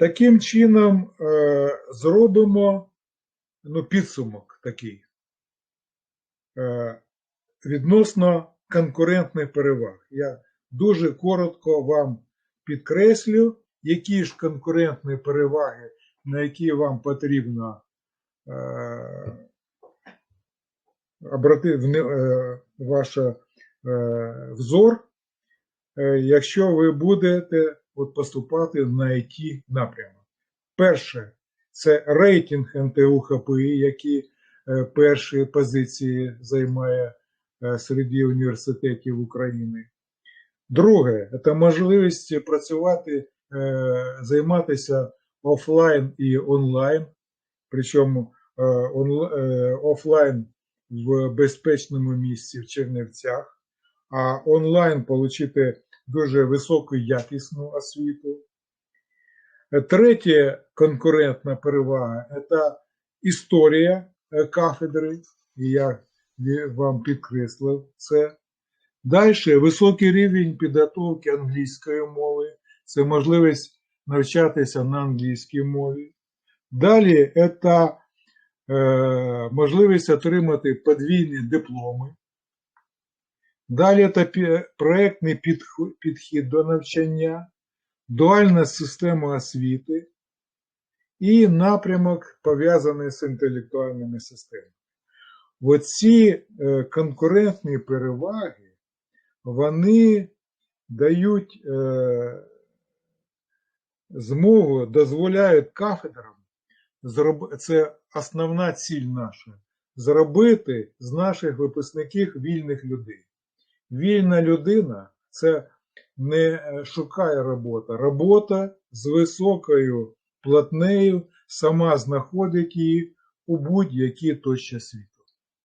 Таким чином е, зробимо ну, підсумок такий е, відносно конкурентних переваг. Я дуже коротко вам підкреслю, які ж конкурентні переваги, на які вам потрібно е, обрати ваш взор, якщо ви будете от поступати на IT напрямок. Перше, це рейтинг НТУ ХПІ, який е, перші позиції займає е, серед університетів України. Друге, це можливість працювати, е, займатися офлайн і онлайн, причому офлайн в безпечному місці в Чернівцях, а онлайн отримати дуже високу якісну освіту. Е, Третє конкурентна перевага це історія е, кафедри, і я вам підкреслив це. Далі високий рівень підготовки англійської мови, це можливість навчатися на англійській мові. Далі це е, можливість отримати подвійні дипломи. Далі це підх- підхід до навчання, дуальна система освіти і напрямок пов'язаний з інтелектуальними системами. Оці е, конкурентні переваги, вони дають е, змогу, дозволяють кафедрам, це основна ціль наша, зробити з наших випускників вільних людей. Вільна людина це не е, шукає робота. Робота з високою платнею сама знаходить її у будь-якій точці світу.